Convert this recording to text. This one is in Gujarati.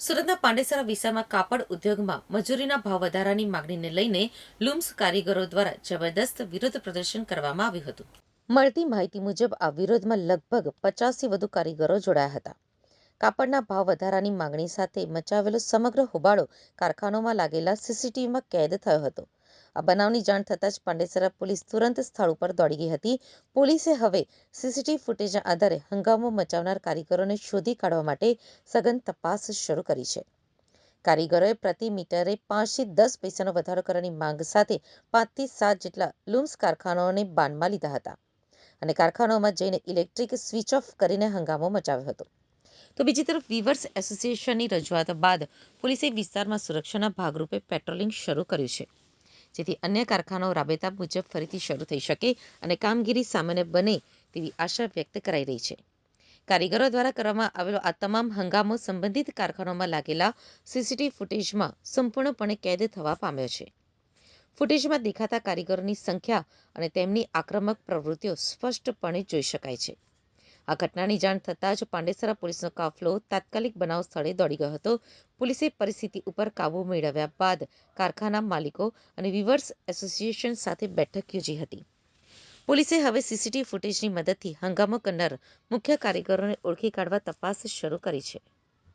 સુરતના પાંડેસરા વિસ્તારમાં કાપડ ઉદ્યોગમાં મજૂરીના ભાવ વધારાની માગણીને લઈને લૂમ્સ કારીગરો દ્વારા જબરદસ્ત વિરોધ પ્રદર્શન કરવામાં આવ્યું હતું. મળતી માહિતી મુજબ, આ વિરોધમાં લગભગ પચાસથી વધુ કારીગરો જોડાયા હતા. કાપડના ભાવ વધારાની માંગણી સાથે મચાવેલો સમગ્ર હોબાળો કારખાનોમાં લાગેલા સીસીટીવીમાં કેદ થયો હતો. આ બનાવની જાણ થતાં જ પાંડેસરા પોલીસ તુરંત સ્થળ ઉપર દોડી ગઈ હતી. પોલીસે હવે સીસીટીવી ફૂટેજના આધારે હંગામો મચાવનાર કારીગરોને શોધી કાઢવા માટે સઘન તપાસ શરૂ કરી છે. કારીગરોએ પ્રતિ મીટરે પાંચથી દસ પૈસાનો વધારો કરવાની માંગ સાથે પાંચથી સાત જેટલા લૂમ્સ કારખાનાઓને બાનમાં લીધા હતા અને કારખાનાઓમાં જઈને ઇલેક્ટ્રિક સ્વિચ ઓફ કરીને હંગામો મચાવ્યો હતો. તો બીજી તરફ વીવર્સ એસોસિએશનની રજૂઆત બાદ પોલીસે વિસ્તારમાં સુરક્ષાના ભાગરૂપે પેટ્રોલિંગ શરૂ કર્યું છે. જેથી અન્ય કારખાનાઓ રાબેતા મુજબ ફરીથી શરૂ થઈ શકે અને કામગીરી સામાન્ય બને તેવી આશા વ્યક્ત કરાઈ રહી છે. કારીગરો દ્વારા કરવામાં આવેલો આ તમામ હંગામો સંબંધિત કારખાનામાં લાગેલા સીસીટીવી ફૂટેજમાં સંપૂર્ણપણે કેદ થવા પામ્યો છે. ફૂટેજમાં દેખાતા કારીગરોની સંખ્યા અને તેમની આક્રમક પ્રવૃત્તિઓ સ્પષ્ટપણે જોઈ શકાય છે. આ ઘટનાની જાણ થતાં જ પાંડેસરા પોલીસનો કાફલો તાત્કાલિક બનાવ સ્થળે દોડી ગયો હતો. પોલીસે પરિસ્થિતિ ઉપર કાબૂ મેળવ્યા બાદ કારખાના માલિકો અને વિવર્સ એસોસિએશન સાથે બેઠક યોજી હતી. પોલીસે હવે સીસીટીવી ફૂટેજની મદદથી હંગામો કરનાર મુખ્ય કારીગરોને ઓળખી કાઢવા તપાસ શરૂ કરી છે.